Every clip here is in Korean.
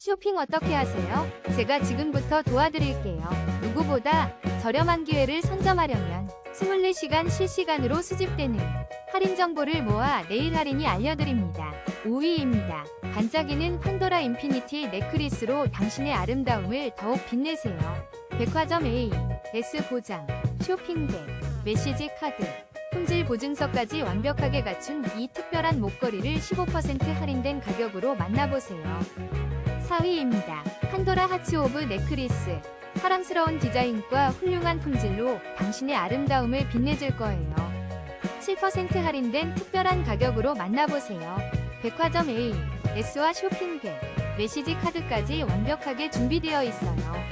쇼핑 어떻게 하세요? 제가 지금부터 도와드릴게요. 누구보다 저렴한 기회를 선점하려면 24시간 실시간으로 수집되는 할인 정보를 모아 내일 할인이 알려드립니다. 5위입니다. 반짝이는 판도라 인피니티 넥클리스로 당신의 아름다움을 더욱 빛내세요. 백화점 A, S 보장, 쇼핑백, 메시지 카드, 품질 보증서까지 완벽하게 갖춘 이 특별한 목걸이를 15% 할인된 가격으로 만나보세요. 4위입니다. 판도라 하츠 오브 넥클리스. 사랑스러운 디자인과 훌륭한 품질로 당신의 아름다움을 빛내줄 거예요. 7% 할인된 특별한 가격으로 만나보세요. 백화점 A, S와 쇼핑백, 메시지 카드까지 완벽하게 준비되어 있어요.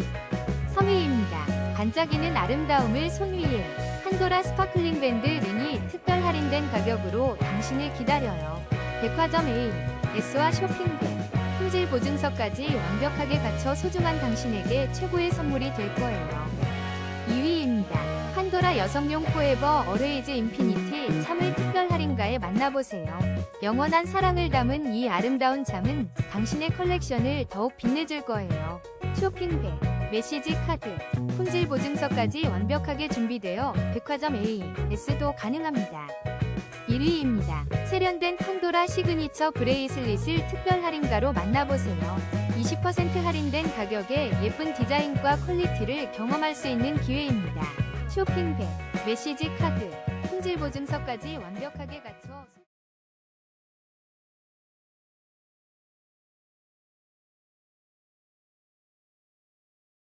3위입니다. 반짝이는 아름다움을 손위에 판도라 스파클링 밴드 링이 특별 할인된 가격으로 당신을 기다려요. 백화점 A, S와 쇼핑백, 품질 보증서까지 완벽하게 갖춰 소중한 당신에게 최고의 선물이 될 거예요. 2위입니다. 판도라 여성용 포에버 어레이즈 인피니티 참을 특별 할인가에 만나보세요. 영원한 사랑을 담은 이 아름다운 잠은 당신의 컬렉션을 더욱 빛내줄 거예요. 쇼핑백, 메시지 카드, 품질 보증서까지 완벽하게 준비되어 백화점 A, S도 가능합니다. 1위입니다. 세련된 판도라 시그니처 브레이슬릿을 특별 할인가로 만나보세요. 20% 할인된 가격에 예쁜 디자인과 퀄리티를 경험할 수 있는 기회입니다. 쇼핑백, 메시지 카드, 품질 보증서까지 완벽하게 갖춰